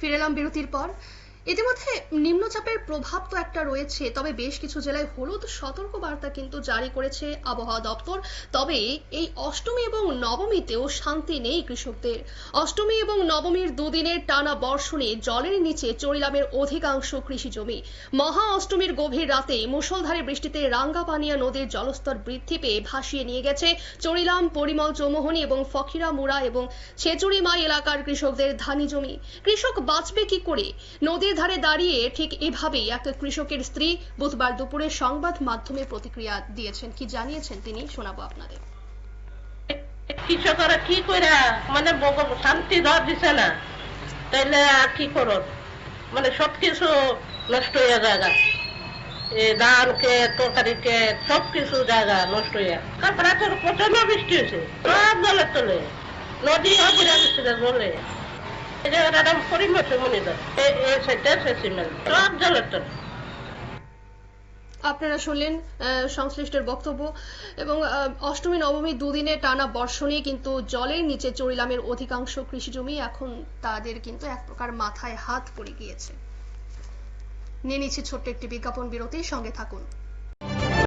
ফিরে এলাম বিরতির পর। ইতিমধ্যে নিম্নচাপের প্রভাব তো একটা রয়েছে, তবে বেশ কিছু জেলায় হলুদ সতর্ক বার্তা কিন্তু জারি করেছে আবহাওয়া দপ্তর। তবে এই অষ্টমী এবং নবমীতেও শান্তি নেই কৃষকদের। অষ্টমী এবং নবমীর দুদিনের টানা বর্ষণে জলের নিচে চরিলামের অধিকাংশ কৃষি জমি। মহা অষ্টমীর গভীর রাতে মুষলধারে বৃষ্টিতে রাঙ্গাপানিয়া নদীর জলস্তর বৃদ্ধি পেয়ে ভাসিয়ে নিয়ে গেছে চরিলাম, পরিমল, চৌমোহনী এবং ফকিরা মুড়া এবং ছেচুরিমাই এলাকার কৃষকদের ধানি জমি। কৃষক বাঁচবে কি করে? নদীর ধারে দাঁড়িয়ে ঠিক এভাবেই এক কৃষকের স্ত্রী বুধবার দুপুরে সংবাদ মাধ্যমে প্রতিক্রিয়া দিয়েছেন। কি জানিয়েছেন তিনি শোনাবো আপনাদের। কৃষকরা কি করে মানে শান্তি ধর দিছে না, তাইলে আর কি করত মানে সব নষ্ট হয়ে জায়গা। ধান কে, তরকারি কে সব জায়গা নষ্ট হয়ে প্রচণ্ড বৃষ্টি হয়েছে সব জলে তোলে। নদী অপুরা গেছে জলে। আপনারা শুনলেন সংশ্লিষ্টের বক্তব্য এবং অষ্টমী, নবমী দুদিনে টানা বর্ষণে কিন্তু জলের নিচে চরিলামের অধিকাংশ কৃষি জমি এখন তাদের কিন্তু এক প্রকার মাথায় হাত পড়ে গিয়েছে। নিয়ে নিচ্ছে ছোট্ট একটি বিজ্ঞাপন বিরতির সঙ্গে থাকুন।